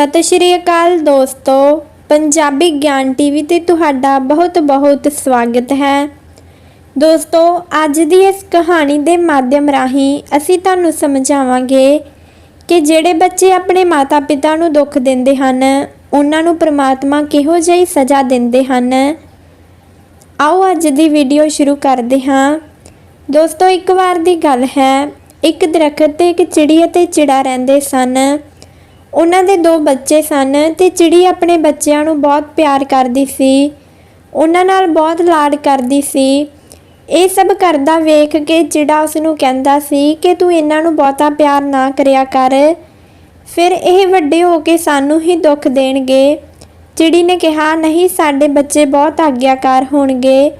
ਸਤਿ ਸ਼੍ਰੀ ਅਕਾਲ ਦੋਸਤੋ। ਪੰਜਾਬੀ ਗਿਆਨ ਟੀਵੀ ਤੇ ਤੁਹਾਡਾ ਬਹੁਤ-ਬਹੁਤ ਸਵਾਗਤ ਹੈ। ਦੋਸਤੋ, ਅੱਜ ਦੀ ਇਸ ਕਹਾਣੀ ਦੇ ਮਾਧਿਅਮ ਰਾਹੀਂ ਅਸੀਂ ਤੁਹਾਨੂੰ ਸਮਝਾਵਾਂਗੇ ਕਿ ਜਿਹੜੇ ਬੱਚੇ ਆਪਣੇ ਮਾਤਾ-ਪਿਤਾ ਨੂੰ ਦੁੱਖ ਦਿੰਦੇ ਹਨ, ਉਹਨਾਂ ਨੂੰ ਪ੍ਰਮਾਤਮਾ ਕਿਹੋ ਜਿਹੀ ਸਜ਼ਾ ਦਿੰਦੇ ਹਨ? ਆਓ ਅੱਜ ਦੀ ਵੀਡੀਓ ਸ਼ੁਰੂ ਕਰਦੇ ਹਾਂ। ਦੋਸਤੋ, ਇੱਕ ਵਾਰ ਦੀ ਗੱਲ ਹੈ, ਇੱਕ ਦਰਖਤ ਤੇ ਇੱਕ ਚਿੜੀ ਅਤੇ ਚਿੜਾ ਰਹਿੰਦੇ ਸਨ। ਉਹਨਾਂ ਦੇ ਦੋ ਬੱਚੇ ਸਨ ਤੇ ਚਿੜੀ ਆਪਣੇ ਬੱਚਿਆਂ ਨੂੰ ਬਹੁਤ ਪਿਆਰ ਕਰਦੀ ਸੀ, ਉਹਨਾਂ ਨਾਲ ਬਹੁਤ ਲਾਡ ਕਰਦੀ ਸੀ। ਇਹ ਸਭ ਕਰਦਾ ਵੇਖ ਕੇ ਚਿੜਾ ਉਸ ਨੂੰ ਕਹਿੰਦਾ ਸੀ ਕਿ ਤੂੰ ਇਹਨਾਂ ਨੂੰ ਬਹੁਤਾ ਪਿਆਰ ਨਾ ਕਰਿਆ ਕਰ। ਫਿਰ ਇਹ ਵੱਡੇ ਹੋ ਕੇ ਸਾਨੂੰ ਹੀ ਦੁੱਖ ਦੇਣਗੇ। ਚਿੜੀ ਨੇ ਕਿਹਾ, ਨਹੀਂ, ਸਾਡੇ ਬੱਚੇ ਬਹੁਤ ਆਗਿਆਕਾਰ ਹੋਣਗੇ।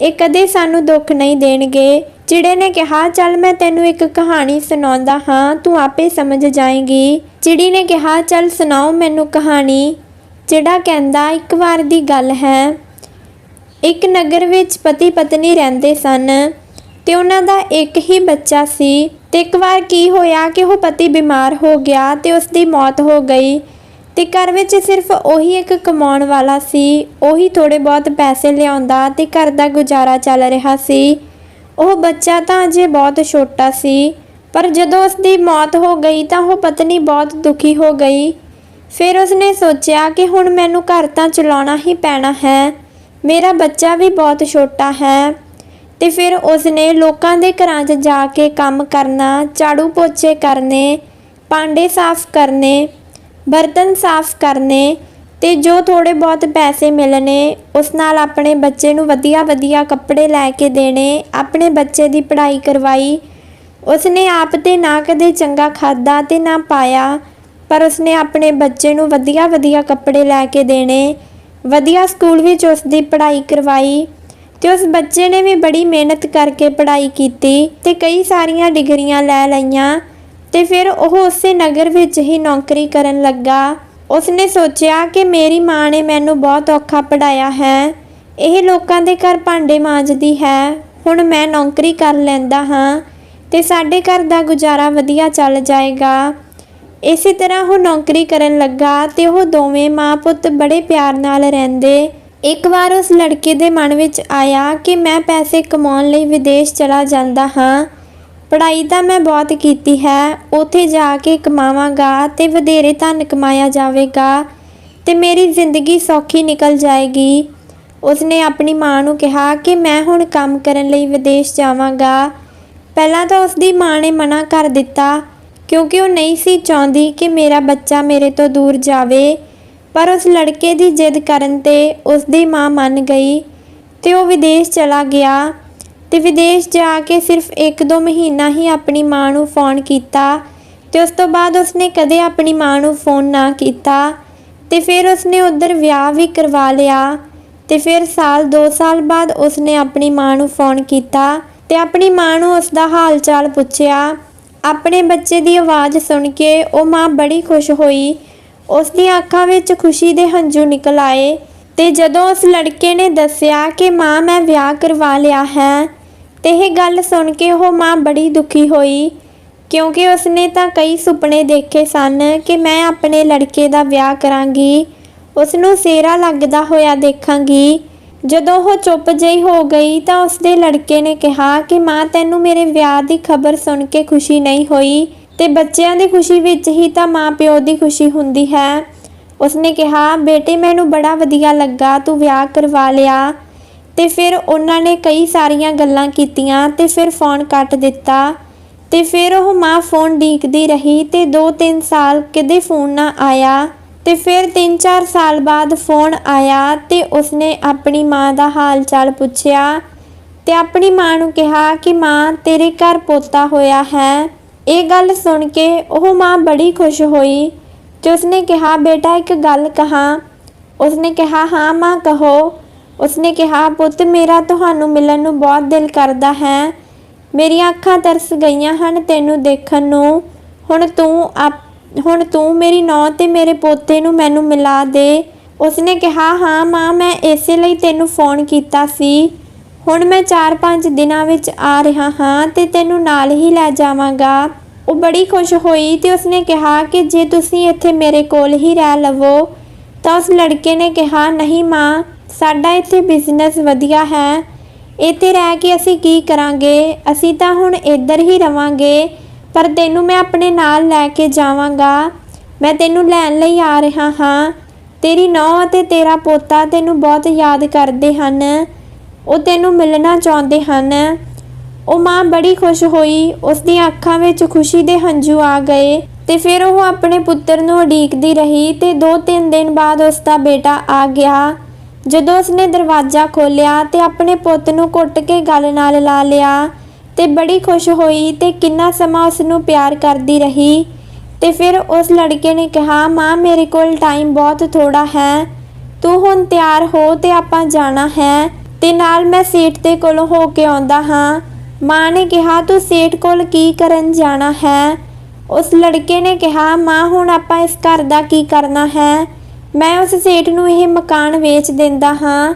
ਇਹ ਕਦੇ ਸਾਨੂੰ ਦੁੱਖ ਨਹੀਂ ਦੇਣਗੇ। ਚਿੜੇ ਨੇ ਕਿਹਾ, ਚੱਲ, ਮੈਂ ਤੈਨੂੰ ਇੱਕ ਕਹਾਣੀ ਸੁਣਾਉਂਦਾ ਹਾਂ, ਤੂੰ ਆਪੇ ਸਮਝ ਜਾਏਂਗੀ। ਚਿੜੀ ਨੇ ਕਿਹਾ, ਚੱਲ ਸੁਣਾਓ ਮੈਨੂੰ ਕਹਾਣੀ। ਚਿੜਾ ਕਹਿੰਦਾ, ਇੱਕ ਵਾਰ ਦੀ ਗੱਲ ਹੈ। ਇੱਕ ਨਗਰ ਵਿੱਚ ਪਤੀ ਪਤਨੀ ਰਹਿੰਦੇ ਸਨ ਤੇ ਉਹਨਾਂ ਦਾ ਇੱਕ ਹੀ ਬੱਚਾ ਸੀ ਤੇ ਇੱਕ ਵਾਰ ਕੀ ਹੋਇਆ ਕਿ ਉਹ ਪਤੀ ਬਿਮਾਰ ਹੋ ਗਿਆ ਤੇ ਉਸ ਦੀ ਮੌਤ ਹੋ ਗਈ ਤੇ ਘਰ ਵਿੱਚ ਸਿਰਫ ਉਹੀ ਇੱਕ ਕਮਾਉਣ ਵਾਲਾ ਸੀ, ਉਹੀ ਥੋੜੇ ਬਹੁਤ ਪੈਸੇ ਲਿਆਉਂਦਾ ਤੇ ਘਰ ਦਾ ਗੁਜ਼ਾਰਾ ਚੱਲ ਰਿਹਾ ਸੀ। ਉਹ ਬੱਚਾ ਤਾਂ ਅਜੇ ਬਹੁਤ ਛੋਟਾ ਸੀ ਪਰ ਜਦੋਂ ਉਸ ਦੀ ਮੌਤ ਹੋ ਗਈ ਤਾਂ ਉਹ ਪਤਨੀ ਬਹੁਤ ਦੁਖੀ ਹੋ ਗਈ। ਫਿਰ ਉਸਨੇ ਸੋਚਿਆ ਕਿ ਹੁਣ ਮੈਨੂੰ ਘਰ ਤਾਂ ਚਲਾਉਣਾ ਹੀ ਪੈਣਾ ਹੈ। ਮੇਰਾ ਬੱਚਾ ਵੀ ਬਹੁਤ ਛੋਟਾ ਹੈ। ਤੇ ਫਿਰ ਉਸਨੇ ਲੋਕਾਂ ਦੇ ਘਰਾਂ 'ਚ ਜਾ ਕੇ ਕੰਮ ਕਰਨਾ, ਝਾੜੂ ਪੋਚੇ ਕਰਨੇ, ਭਾਂਡੇ ਸਾਫ਼ ਕਰਨੇ, ਬਰਤਨ ਸਾਫ਼ ਕਰਨੇ ਤੇ ਜੋ ਥੋੜੇ ਬਹੁਤ ਪੈਸੇ ਮਿਲਣੇ, ਉਸ ਨਾਲ ਆਪਣੇ ਬੱਚੇ ਨੂੰ ਵਧੀਆ ਵਧੀਆ ਕੱਪੜੇ ਲੈ ਕੇ ਦੇਣੇ, ਆਪਣੇ ਬੱਚੇ ਦੀ ਪੜ੍ਹਾਈ ਕਰਵਾਈ ਉਸਨੇ ਆਪ ਤੇ ਨਾ ਕਦੇ ਚੰਗਾ ਖਾਦਾ ਤੇ ਨਾ ਪਾਇਆ, ਪਰ ਉਸਨੇ ਆਪਣੇ ਬੱਚੇ ਨੂੰ ਵਧੀਆ ਵਧੀਆ ਕੱਪੜੇ ਲੈ ਕੇ ਦੇਣੇ, ਵਧੀਆ ਸਕੂਲ ਵਿੱਚ ਉਸ ਦੀ ਪੜ੍ਹਾਈ ਕਰਵਾਈ ਤੇ ਉਸ ਬੱਚੇ ਨੇ ਵੀ ਬੜੀ ਮਿਹਨਤ ਕਰਕੇ ਪੜ੍ਹਾਈ ਕੀਤੀ ਤੇ ਕਈ ਸਾਰੀਆਂ ਡਿਗਰੀਆਂ ਲੈ ਲਈਆਂ ਤੇ ਫਿਰ ਉਹ ਉਸੇ ਨਗਰ ਵਿੱਚ ਹੀ ਨੌਕਰੀ ਕਰਨ ਲੱਗਾ। ਉਸਨੇ ਸੋਚਿਆ ਕਿ ਮੇਰੀ ਮਾਂ ਨੇ ਮੈਨੂੰ ਬਹੁਤ ਔਖਾ ਪੜਾਇਆ ਹੈ, ਇਹ ਲੋਕਾਂ ਦੇ ਘਰ ਭਾਂਡੇ ਮਾਂਜਦੀ ਹੈ, ਹੁਣ ਮੈਂ ਨੌਕਰੀ ਕਰ ਲੈਂਦਾ ਹਾਂ। ਤੇ ਸਾਡੇ ਘਰ ਦਾ ਗੁਜ਼ਾਰਾ ਵਧੀਆ ਚੱਲ ਜਾਏਗਾ। ਇਸੇ ਤਰ੍ਹਾਂ ਉਹ ਨੌਕਰੀ ਕਰਨ ਲੱਗਾ ਤੇ ਉਹ ਦੋਵੇਂ ਮਾਂ ਪੁੱਤ ਬੜੇ ਪਿਆਰ ਨਾਲ ਰਹਿੰਦੇ। ਇੱਕ ਵਾਰ ਉਸ ਲੜਕੇ ਦੇ ਮਨ ਵਿੱਚ ਆਇਆ ਕਿ ਮੈਂ ਪੈਸੇ ਕਮਾਉਣ ਲਈ ਵਿਦੇਸ਼ ਚਲਾ ਜਾਂਦਾ ਹਾਂ। ਪੜ੍ਹਾਈ ਤਾਂ ਮੈਂ ਬਹੁਤ ਕੀਤੀ ਹੈ, ਉੱਥੇ ਜਾ ਕੇ ਕਮਾਵਾਂਗਾ ਤੇ ਵਧੇਰੇ ਧਨ ਕਮਾਇਆ ਜਾਵੇਗਾ ਤੇ ਮੇਰੀ ਜ਼ਿੰਦਗੀ ਸੌਖੀ ਨਿਕਲ ਜਾਏਗੀ। ਉਸਨੇ ਆਪਣੀ ਮਾਂ ਨੂੰ ਕਿਹਾ ਕਿ ਮੈਂ ਹੁਣ ਕੰਮ ਕਰਨ ਲਈ ਵਿਦੇਸ਼ ਜਾਵਾਂਗਾ। ਪਹਿਲਾਂ ਤਾਂ ਉਸਦੀ ਮਾਂ ਨੇ ਮਨਾ ਕਰ ਦਿੱਤਾ, ਕਿਉਂਕਿ ਉਹ ਨਹੀਂ ਸੀ ਚਾਹੁੰਦੀ ਕਿ ਮੇਰਾ ਬੱਚਾ ਮੇਰੇ ਤੋਂ ਦੂਰ ਜਾਵੇ। ਪਰ ਉਸ ਲੜਕੇ ਦੀ ਜਿੱਦ ਕਰਨ ਤੇ ਉਸਦੀ ਮਾਂ ਮੰਨ ਗਈ ਤੇ ਉਹ ਵਿਦੇਸ਼ ਚਲਾ ਗਿਆ ਤੇ ਵਿਦੇਸ਼ ਜਾ ਕੇ ਸਿਰਫ 1-2 ਮਹੀਨਾ ਹੀ ਆਪਣੀ ਮਾਂ ਨੂੰ ਫੋਨ ਕੀਤਾ ਤੇ ਉਸ ਤੋਂ ਬਾਅਦ ਉਸਨੇ ਕਦੇ ਆਪਣੀ ਮਾਂ ਨੂੰ ਫੋਨ ਨਾ ਕੀਤਾ ਤੇ ਫਿਰ ਉਸਨੇ ਉਧਰ ਵਿਆਹ ਵੀ ਕਰਵਾ ਲਿਆ ਤੇ ਫਿਰ ਸਾਲ 2 ਸਾਲ ਬਾਅਦ ਉਸਨੇ ਆਪਣੀ ਮਾਂ ਨੂੰ ਫੋਨ ਕੀਤਾ ਤੇ ਆਪਣੀ ਮਾਂ ਨੂੰ ਉਸ ਦਾ ਹਾਲ ਚਾਲ ਪੁੱਛਿਆ। ਆਪਣੇ ਬੱਚੇ ਦੀ ਆਵਾਜ਼ ਸੁਣ ਕੇ ਉਹ ਮਾਂ ਬੜੀ ਖੁਸ਼ ਹੋਈ। ਉਸ ਦੀਆਂ ਅੱਖਾਂ ਵਿੱਚ ਖੁਸ਼ੀ ਦੇ ਹੰਝੂ ਨਿਕਲ ਆਏ ਤੇ ਜਦੋਂ ਉਸ ਲੜਕੇ ਨੇ ਦੱਸਿਆ ਕਿ, ਮਾਂ, ਮੈਂ ਵਿਆਹ ਕਰਵਾ ਲਿਆ ਹੈ। ਤੇ ਇਹ ਗੱਲ ਸੁਣ ਕੇ ਉਹ ਮਾਂ ਬੜੀ ਦੁਖੀ ਹੋਈ, ਕਿਉਂਕਿ ਉਸਨੇ ਤਾਂ ਕਈ ਸੁਪਨੇ ਦੇਖੇ ਸਨ ਕਿ ਮੈਂ ਆਪਣੇ ਲੜਕੇ ਦਾ ਵਿਆਹ ਕਰਾਂਗੀ ਉਸ ਨੂੰ ਸੇਰਾ ਲੱਗਦਾ ਹੋਇਆ ਦੇਖਾਂਗੀ। ਜਦੋਂ ਉਹ ਚੁੱਪ ਜਿਹੀ ਹੋ ਗਈ ਤਾਂ ਉਸਦੇ ਲੜਕੇ ਨੇ ਕਿਹਾ ਕਿ ਮਾਂ, ਤੈਨੂੰ ਮੇਰੇ ਵਿਆਹ ਦੀ ਖਬਰ ਸੁਣ ਕੇ ਖੁਸ਼ੀ ਨਹੀਂ ਹੋਈ ਤੇ ਬੱਚਿਆਂ ਦੀ ਖੁਸ਼ੀ ਵਿੱਚ ਹੀ ਤਾਂ ਮਾਂ ਪਿਓ ਦੀ ਖੁਸ਼ੀ ਹੁੰਦੀ ਹੈ। ਉਸਨੇ ਕਿਹਾ, ਬੇਟੇ, ਮੈਨੂੰ ਬੜਾ ਵਧੀਆ ਲੱਗਾ, ਤੂੰ ਵਿਆਹ ਕਰਵਾ ਲਿਆ। ਤੇ ਫਿਰ ਉਹਨਾਂ ਨੇ ਕਈ ਸਾਰੀਆਂ ਗੱਲਾਂ ਕੀਤੀਆਂ ਤੇ ਫਿਰ ਫੋਨ ਕੱਟ ਦਿੱਤਾ ਤੇ ਫਿਰ ਉਹ ਮਾਂ ਫੋਨ ਡੀਕਦੀ ਰਹੀ ਤੇ 2-3 ਸਾਲ ਕਿਤੇ ਫੋਨ ਨਾ ਆਇਆ। ਤੇ ਫਿਰ 3-4 ਸਾਲ ਬਾਅਦ ਫੋਨ ਆਇਆ ਤੇ ਉਸਨੇ ਆਪਣੀ ਮਾਂ ਦਾ ਹਾਲ ਚਾਲ ਪੁੱਛਿਆ ਤੇ ਆਪਣੀ ਮਾਂ ਨੂੰ ਕਿਹਾ ਕਿ ਮਾਂ, ਤੇਰੇ ਘਰ ਪੋਤਾ ਹੋਇਆ ਹੈ। ਇਹ ਗੱਲ ਸੁਣ ਕੇ ਉਹ ਮਾਂ ਬੜੀ ਖੁਸ਼ ਹੋਈ ਤੇ ਉਸਨੇ ਕਿਹਾ, ਬੇਟਾ, ਇੱਕ ਗੱਲ ਕਹਾਂ। ਉਸਨੇ ਕਿਹਾ, ਹਾਂ ਮਾਂ, ਕਹੋ। ਉਸਨੇ ਕਿਹਾ, ਪੁੱਤ, ਮੇਰਾ ਤੁਹਾਨੂੰ ਮਿਲਣ ਨੂੰ ਬਹੁਤ ਦਿਲ ਕਰਦਾ ਹੈ। ਮੇਰੀਆਂ ਅੱਖਾਂ ਤਰਸ ਗਈਆਂ ਹਨ ਤੈਨੂੰ ਦੇਖਣ ਨੂੰ। ਹੁਣ ਤੂੰ ਆਪ- ਹੁਣ ਤੂੰ ਮੇਰੀ ਨੌਂ ਤੇ ਮੇਰੇ ਪੋਤੇ ਨੂੰ ਮੈਨੂੰ ਮਿਲਾ ਦੇ। ਉਸਨੇ ਕਿਹਾ, ਹਾਂ ਮਾਂ, ਮੈਂ ਇਸੇ ਲਈ ਤੈਨੂੰ ਫੋਨ ਕੀਤਾ ਸੀ। ਹੁਣ ਮੈਂ 4-5 ਦਿਨਾਂ ਵਿੱਚ ਆ ਰਿਹਾ ਹਾਂ ਤੇ ਤੈਨੂੰ ਨਾਲ ਹੀ ਲੈ ਜਾਵਾਂਗਾ। ਉਹ ਬੜੀ ਖੁਸ਼ ਹੋਈ ਤੇ ਉਸਨੇ ਕਿਹਾ ਕਿ ਜੇ ਤੁਸੀਂ ਇੱਥੇ ਮੇਰੇ ਕੋਲ ਹੀ ਰਹਿ ਲਵੋ, ਤਾਂ ਉਸ ਲੜਕੇ ਨੇ ਕਿਹਾ, ਨਹੀਂ ਮਾਂ, ਸਾਡਾ ਇੱਥੇ ਬਿਜ਼ਨਸ ਵਧੀਆ ਹੈ। ਇੱਥੇ ਰਹਿ ਕੇ ਅਸੀਂ ਕੀ ਕਰਾਂਗੇ? ਅਸੀਂ ਤਾਂ ਹੁਣ ਇੱਧਰ ਹੀ ਰਵਾਂਗੇ। ਪਰ ਤੈਨੂੰ ਮੈਂ ਆਪਣੇ ਨਾਲ ਲੈ ਕੇ ਜਾਵਾਂਗਾ। ਮੈਂ ਤੈਨੂੰ ਲੈਣ ਲਈ ਆ ਰਿਹਾ ਹਾਂ। ਤੇਰੀ ਨੌਂ ਅਤੇ ਤੇਰਾ ਪੋਤਾ ਤੈਨੂੰ ਬਹੁਤ ਯਾਦ ਕਰਦੇ ਹਨ। ਉਹ ਤੈਨੂੰ ਮਿਲਣਾ ਚਾਹੁੰਦੇ ਹਨ। ਉਹ ਮਾਂ ਬੜੀ ਖੁਸ਼ ਹੋਈ। ਉਸ ਦੀਆਂ ਅੱਖਾਂ ਵਿੱਚ ਖੁਸ਼ੀ ਦੇ ਹੰਝੂ ਆ ਗਏ ਤੇ ਫਿਰ ਉਹ ਆਪਣੇ ਪੁੱਤਰ ਨੂੰ ਉਡੀਕਦੀ ਰਹੀ ਤੇ 2-3 ਦਿਨ ਬਾਅਦ ਉਸ ਦਾ ਬੇਟਾ ਆ ਗਿਆ। ਜਦੋਂ ਉਸਨੇ ਦਰਵਾਜ਼ਾ ਖੋਲ੍ਹਿਆ ਤੇ ਆਪਣੇ ਪੁੱਤ ਨੂੰ ਘੁੱਟ ਕੇ ਗਲ ਨਾਲ ਲਾ ਲਿਆ। ਤੇ ਬੜੀ ਖੁਸ਼ ਹੋਈ ਤੇ ਕਿੰਨਾ ਸਮਾਂ ਉਸ ਨੂੰ ਪਿਆਰ ਕਰਦੀ ਰਹੀ। ਤੇ ਫਿਰ ਉਸ ਲੜਕੇ ਨੇ ਕਿਹਾ, ਮਾਂ, ਮੇਰੇ ਕੋਲ ਟਾਈਮ ਬਹੁਤ ਥੋੜਾ ਹੈ। ਤੂੰ ਹੁਣ ਤਿਆਰ ਹੋ ਤੇ ਆਪਾਂ ਜਾਣਾ ਹੈ। ਤੇ ਨਾਲ ਮੈਂ ਸੇਠ ਦੇ ਕੋਲੋਂ ਹੋ ਕੇ ਆਉਂਦਾ ਹਾਂ। ਮਾਂ ਨੇ ਕਿਹਾ, ਤੂੰ ਸੇਠ ਕੋਲ ਕੀ ਕਰਨ ਜਾਣਾ ਹੈ? ਉਸ ਲੜਕੇ ਨੇ ਕਿਹਾ, ਮਾਂ, ਹੁਣ ਆਪਾਂ ਇਸ ਘਰ ਦਾ ਕੀ ਕਰਨਾ ਹੈ? ਮੈਂ ਉਸ ਸੇਠ ਨੂੰ ਇਹ ਮਕਾਨ ਵੇਚ ਦਿੰਦਾ ਹਾਂ।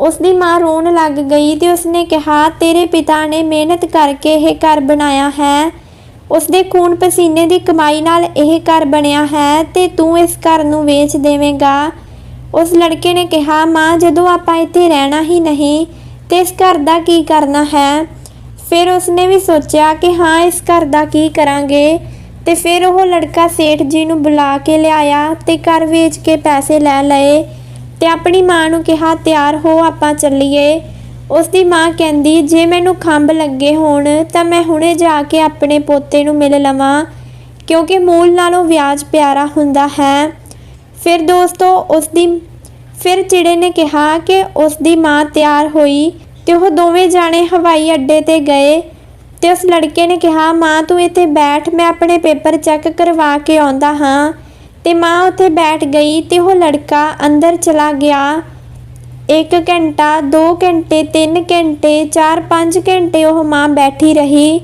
ਉਸ ਦੀ ਮਾਂ ਰੋਣ ਲੱਗ ਗਈ ਤੇ ਉਸਨੇ ਕਿਹਾ, ਤੇਰੇ ਪਿਤਾ ਨੇ ਮਿਹਨਤ ਕਰਕੇ ਇਹ ਘਰ ਬਣਾਇਆ ਹੈ। ਉਸ ਦੇ ਖੂਨ ਪਸੀਨੇ ਦੀ ਕਮਾਈ ਨਾਲ ਇਹ ਘਰ ਬਣਿਆ ਹੈ ਤੇ ਤੂੰ ਇਸ ਘਰ ਨੂੰ ਵੇਚ ਦੇਵੇਂਗਾ। ਉਸ ਲੜਕੇ ਨੇ ਕਿਹਾ, ਮਾਂ, ਜਦੋਂ ਆਪਾਂ ਇੱਥੇ ਰਹਿਣਾ ਹੀ ਨਹੀਂ, ਤੇ ਇਸ ਘਰ ਦਾ ਕੀ ਕਰਨਾ ਹੈ? ਫਿਰ ਉਸਨੇ ਵੀ ਸੋਚਿਆ ਕਿ ਹਾਂ, ਇਸ ਘਰ ਦਾ ਕੀ ਕਰਾਂਗੇ। ਤੇ ਫਿਰ ਉਹ ਲੜਕਾ ਸੇਠ ਜੀ ਨੂੰ ਬੁਲਾ ਕੇ ਲਿਆਇਆ ਤੇ ਘਰ ਵੇਚ ਕੇ ਪੈਸੇ ਲੈ ਲਏ। ਤੇ ਆਪਣੀ ਮਾਂ ਨੂੰ ਕਿਹਾ, ਤਿਆਰ ਹੋ, ਆਪਾਂ ਚੱਲੀਏ। ਉਸ ਦੀ ਮਾਂ ਕਹਿੰਦੀ, ਜੇ ਮੈਨੂੰ ਖੰਭ ਲੱਗੇ ਹੋਣ, ਤਾਂ ਮੈਂ ਹੁਣੇ ਜਾ ਕੇ ਆਪਣੇ ਪੋਤੇ ਨੂੰ ਮਿਲ ਲਵਾਂ, ਕਿਉਂਕਿ ਮੂਲ ਨਾਲੋਂ ਵਿਆਜ ਪਿਆਰਾ ਹੁੰਦਾ ਹੈ। ਫਿਰ ਦੋਸਤੋ ਉਸ ਦੀ ਫਿਰ ਚਿੜੇ ਨੇ ਕਿਹਾ ਕਿ ਉਸ ਦੀ ਮਾਂ ਤਿਆਰ ਹੋਈ ਤੇ ਉਹ ਦੋਵੇਂ ਜਾਣੇ ਹਵਾਈ ਅੱਡੇ ਤੇ ਗਏ ਤੇ ਉਸ ਲੜਕੇ ਨੇ ਕਿਹਾ, ਮਾਂ, ਤੂੰ ਇੱਥੇ ਬੈਠ, ਮੈਂ ਆਪਣੇ ਪੇਪਰ ਚੈੱਕ ਕਰਵਾ ਕੇ ਆਉਂਦਾ ਹਾਂ। ਤੇ ਮਾਂ ਉੱਥੇ ਬੈਠ ਗਈ ਤੇ ਉਹ ਲੜਕਾ ਅੰਦਰ ਚਲਾ ਗਿਆ। 1 ਘੰਟਾ 2 ਘੰਟੇ 3 ਘੰਟੇ 4-5 ਘੰਟੇ ਉਹ ਮਾਂ ਬੈਠੀ ਰਹੀ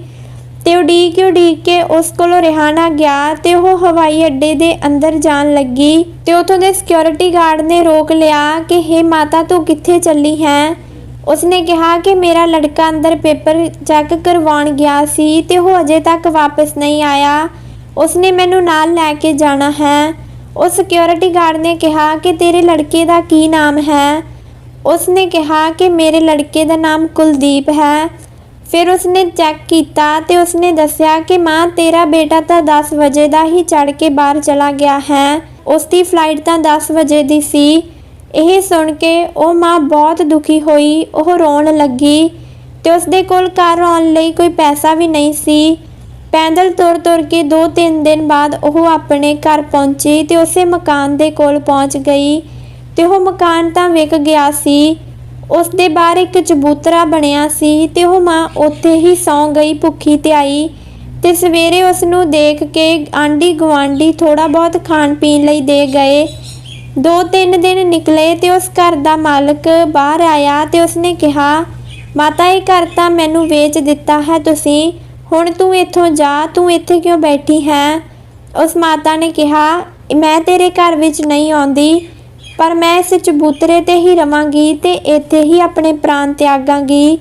ਤੇ ਉਡੀਕ ਉਡੀਕ ਕੇ ਉਸ ਕੋਲੋਂ ਰਿਹਾ ਗਿਆ ਤੇ ਉਹ ਹਵਾਈ ਅੱਡੇ ਦੇ ਅੰਦਰ ਜਾਣ ਲੱਗੀ ਤੇ ਉਥੋਂ ਦੇ ਸਿਕਿਉਰਿਟੀ ਗਾਰਡ ਨੇ ਰੋਕ ਲਿਆ ਕਿ, ਹੇ ਮਾਤਾ, ਤੂੰ ਕਿੱਥੇ ਚੱਲੀ ਹੈ? ਉਸਨੇ ਕਿਹਾ ਕਿ ਮੇਰਾ ਲੜਕਾ ਅੰਦਰ ਪੇਪਰ ਚੈੱਕ ਕਰਵਾਉਣ ਗਿਆ ਸੀ ਤੇ ਉਹ ਅਜੇ ਤੱਕ ਵਾਪਸ ਨਹੀਂ ਆਇਆ। ਉਸਨੇ ਮੈਨੂੰ ਨਾਲ ਲੈ ਕੇ ਜਾਣਾ ਹੈ। ਉਸ ਸਿਕਿਉਰਿਟੀ ਗਾਰਡ ਨੇ ਕਿਹਾ ਕਿ ਤੇਰੇ ਲੜਕੇ ਦਾ ਕੀ ਨਾਮ ਹੈ। ਉਸਨੇ ਕਿਹਾ ਕਿ ਮੇਰੇ ਲੜਕੇ ਦਾ ਨਾਮ ਕੁਲਦੀਪ ਹੈ। ਫਿਰ ਉਸਨੇ ਚੈੱਕ ਕੀਤਾ ਤੇ ਉਸਨੇ ਦੱਸਿਆ ਕਿ ਮਾਂ ਤੇਰਾ ਬੇਟਾ ਤਾਂ 10 ਵਜੇ ਦਾ ਹੀ ਚੜ ਕੇ ਬਾਹਰ ਚਲਾ ਗਿਆ ਹੈ। ਉਸ ਦੀ ਫਲਾਈਟ ਤਾਂ 10 ਵਜੇ ਦੀ ਸੀ। ਇਹ ਸੁਣ ਕੇ ਉਹ ਮਾਂ ਬਹੁਤ ਦੁਖੀ ਹੋਈ, ਉਹ ਰੋਣ ਲੱਗੀ ਤੇ ਉਸਦੇ ਕੋਲ ਘਰ ਆਉਣ ਲਈ ਕੋਈ ਪੈਸਾ ਵੀ ਨਹੀਂ ਸੀ। ਪੈਦਲ ਤੁਰ ਤੁਰ ਕੇ 2-3 ਦਿਨ ਬਾਅਦ ਉਹ ਆਪਣੇ ਘਰ ਪਹੁੰਚੀ ਤੇ ਉਸੇ ਮਕਾਨ ਦੇ ਕੋਲ ਪਹੁੰਚ ਗਈ। ਤੇ ਉਹ ਮਕਾਨ ਤਾਂ ਵਿਕ ਗਿਆ ਸੀ। ਉਸ ਦੇ ਬਾਹਰ ਇੱਕ ਚਬੂਤਰਾ ਬਣਿਆ ਸੀ ਤੇ ਉਹ ਮਾਂ ਉੱਥੇ ਹੀ ਸੌਂ ਗਈ ਭੁੱਖੀ ਤੇ ਆਈ। ਤੇ ਸਵੇਰੇ ਉਸ ਨੂੰ ਦੇਖ ਕੇ ਆਂਢੀ ਗੁਆਂਢੀ ਥੋੜਾ ਬਹੁਤ ਖਾਣ ਪੀਣ ਲਈ ਦੇ ਗਏ। ਦੋ ਤਿੰਨ ਦਿਨ ਨਿਕਲੇ ਤੇ ਉਸ ਘਰ ਦਾ ਮਾਲਕ ਬਾਹਰ ਆਇਆ ਤੇ ਉਸਨੇ ਕਿਹਾ, ਮਾਤਾ, ਇਹ ਘਰ ਤਾਂ ਮੈਨੂੰ ਵੇਚ ਦਿੱਤਾ ਹੈ ਤੁਸੀਂ। ਹੁਣ ਤੂੰ ਇੱਥੋਂ ਜਾ, ਤੂੰ ਇੱਥੇ ਕਿਉਂ ਬੈਠੀ ਹੈ? ਉਸ ਮਾਤਾ ਨੇ ਕਿਹਾ, ਮੈਂ ਤੇਰੇ ਘਰ ਵਿੱਚ ਨਹੀਂ ਆਉਂਦੀ, ਪਰ ਮੈਂ ਇਸ ਚਬੂਤਰੇ ਤੇ ਹੀ ਰਵਾਂਗੀ ਤੇ ਇੱਥੇ ਹੀ ਆਪਣੇ ਪ੍ਰਾਣ ਤਿਆਗਾਂਗੀ।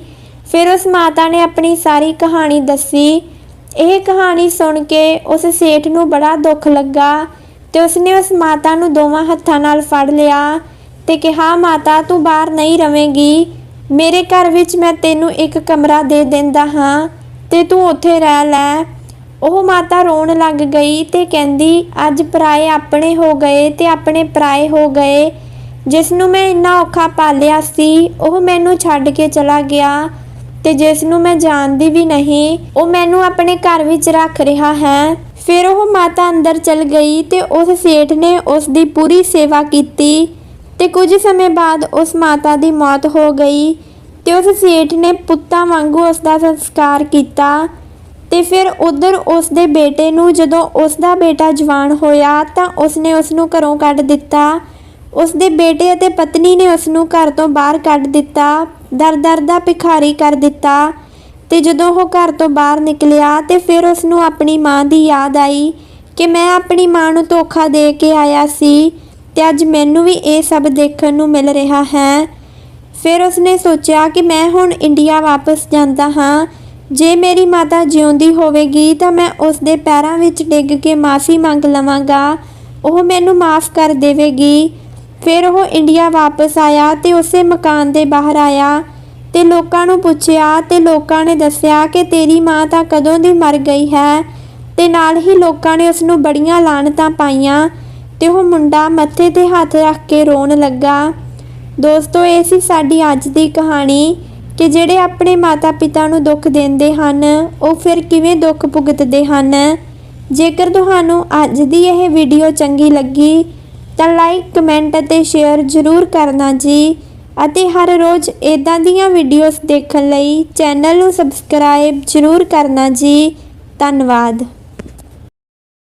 ਫਿਰ ਉਸ ਮਾਤਾ ਨੇ ਆਪਣੀ ਸਾਰੀ ਕਹਾਣੀ ਦੱਸੀ। ਇਹ ਕਹਾਣੀ ਸੁਣ ਕੇ ਉਸ ਸੇਠ ਨੂੰ ਬੜਾ ਦੁੱਖ ਲੱਗਾ ਤੇ ਉਸਨੇ ਉਸ ਮਾਤਾ ਨੂੰ ਦੋਵਾਂ ਹੱਥਾਂ ਨਾਲ ਫੜ ਲਿਆ ਤੇ ਕਿਹਾ, ਮਾਤਾ, ਤੂੰ ਬਾਹਰ ਨਹੀਂ ਰਵੇਂਗੀ। ਮੇਰੇ ਘਰ ਵਿੱਚ ਮੈਂ ਤੈਨੂੰ ਇੱਕ ਕਮਰਾ ਦੇ ਦਿੰਦਾ ਹਾਂ। ਤੇ ਤੂੰ ਉੱਥੇ ਰਹਿ ਲੈ। ਉਹ ਮਾਤਾ ਰੋਣ ਲੱਗ ਗਈ ਤੇ ਕਹਿੰਦੀ, ਅੱਜ ਪਰਾਏ ਆਪਣੇ ਹੋ ਗਏ ਤੇ ਆਪਣੇ ਪਰਾਏ ਹੋ ਗਏ। ਜਿਸ ਨੂੰ ਮੈਂ ਇੰਨਾ ਔਖਾ ਪਾਲਿਆ ਸੀ, ਉਹ ਮੈਨੂੰ ਛੱਡ ਕੇ ਚਲਾ ਗਿਆ। ਤੇ ਜਿਸ ਨੂੰ ਮੈਂ ਜਾਣਦੀ ਵੀ ਨਹੀਂ, ਉਹ ਮੈਨੂੰ ਆਪਣੇ ਘਰ ਵਿੱਚ ਰੱਖ ਰਿਹਾ ਹੈ। ਫਿਰ ਉਹ ਮਾਤਾ ਅੰਦਰ ਚਲ ਗਈ ਤੇ ਉਸ ਸੇਠ ਨੇ ਉਸ ਦੀ ਪੂਰੀ ਸੇਵਾ ਕੀਤੀ। ਤੇ ਕੁਝ ਸਮੇਂ ਬਾਅਦ ਉਸ ਮਾਤਾ ਦੀ ਮੌਤ ਹੋ ਗਈ। ਤੇ ਉਸ ਸੇਠ ਨੇ ਪੁੱਤਾਂ ਵਾਂਗੂ ਉਸ ਦਾ ਸੰਸਕਾਰ ਕੀਤਾ ਤੇ ਫਿਰ ਉਧਰ ਉਸ ਦੇ ਬੇਟੇ ਨੂੰ ਜਦੋਂ ਉਸ ਦਾ ਬੇਟਾ ਜਵਾਨ ਹੋਇਆ ਤਾਂ ਉਸਨੇ ਉਸ ਨੂੰ ਘਰੋਂ ਕੱਢ ਦਿੱਤਾ। ਉਸ ਦੇ ਬੇਟੇ ਅਤੇ ਪਤਨੀ ਨੇ ਉਸ ਨੂੰ ਘਰ ਤੋਂ ਬਾਹਰ ਕੱਢ ਦਿੱਤਾ। ਦਰ-ਦਰ ਦਾ ਭਿਖਾਰੀ ਕਰ ਦਿੱਤਾ ਤੇ ਜਦੋਂ ਉਹ ਘਰ ਤੋਂ ਬਾਹਰ ਨਿਕਲਿਆ ਤੇ ਫਿਰ ਉਸ ਨੂੰ ਆਪਣੀ ਮਾਂ ਦੀ ਯਾਦ ਆਈ ਕਿ ਮੈਂ ਆਪਣੀ ਮਾਂ ਨੂੰ ਧੋਖਾ ਦੇ ਕੇ ਆਇਆ ਸੀ ਤੇ ਅੱਜ ਮੈਨੂੰ ਵੀ ਇਹ ਸਭ ਦੇਖਣ ਨੂੰ ਮਿਲ ਰਿਹਾ ਹੈ। ਫਿਰ ਉਸਨੇ ਸੋਚਿਆ ਕਿ ਮੈਂ ਹੁਣ ਇੰਡੀਆ ਵਾਪਸ ਜਾਂਦਾ ਹਾਂ। ਜੇ ਮੇਰੀ ਮਾਤਾ ਜਿਉਂਦੀ ਹੋਵੇਗੀ ਤਾਂ ਮੈਂ ਉਸ ਦੇ ਪੈਰਾਂ ਵਿੱਚ ਡਿੱਗ ਕੇ ਮਾਫੀ ਮੰਗ ਲਵਾਂਗਾ। ਉਹ ਮੈਨੂੰ ਮਾਫ ਕਰ ਦੇਵੇਗੀ। ਫਿਰ ਉਹ ਇੰਡੀਆ ਵਾਪਸ ਆਇਆ ਤੇ ਉਸੇ ਮਕਾਨ ਦੇ ਬਾਹਰ ਆਇਆ ਤੇ ਲੋਕਾਂ ਨੂੰ ਪੁੱਛਿਆ ਤੇ ਲੋਕਾਂ ਨੇ ਦੱਸਿਆ ਕਿ ਤੇਰੀ ਮਾਂ ਤਾਂ ਕਦੋਂ ਦੀ ਮਰ ਗਈ ਹੈ ਤੇ ਨਾਲ ਹੀ ਲੋਕਾਂ ਨੇ ਉਸ ਨੂੰ ਬੜੀਆਂ ਲਾਹਨਤਾਂ ਪਾਈਆਂ ਤੇ ਉਹ ਮੁੰਡਾ ਮੱਥੇ ਤੇ ਹੱਥ ਰੱਖ ਕੇ ਰੋਣ ਲੱਗਾ। ਦੋਸਤੋ, ਇਹ ਸੀ ਸਾਡੀ ਅੱਜ ਦੀ ਕਹਾਣੀ ਕਿ ਜਿਹੜੇ ਆਪਣੇ ਮਾਤਾ-ਪਿਤਾ ਨੂੰ ਦੁੱਖ ਦਿੰਦੇ ਹਨ, ਉਹ ਫਿਰ ਕਿਵੇਂ ਦੁੱਖ ਭੁਗਤਦੇ ਹਨ। ਜੇਕਰ ਤੁਹਾਨੂੰ ਅੱਜ ਦੀ ਇਹ ਵੀਡੀਓ ਚੰਗੀ ਲੱਗੀ, ਤਾਂ ਲਾਈਕ, ਕਮੈਂਟ ਅਤੇ ਸ਼ੇਅਰ ਜ਼ਰੂਰ ਕਰਨਾ ਜੀ। ਅਤੇ ਹਰ ਰੋਜ਼ ਇਦਾਂ ਦੀਆਂ ਵੀਡੀਓਜ਼ ਦੇਖਣ ਲਈ ਚੈਨਲ ਨੂੰ ਸਬਸਕ੍ਰਾਈਬ ਜ਼ਰੂਰ ਕਰਨਾ ਜੀ। ਧੰਨਵਾਦ।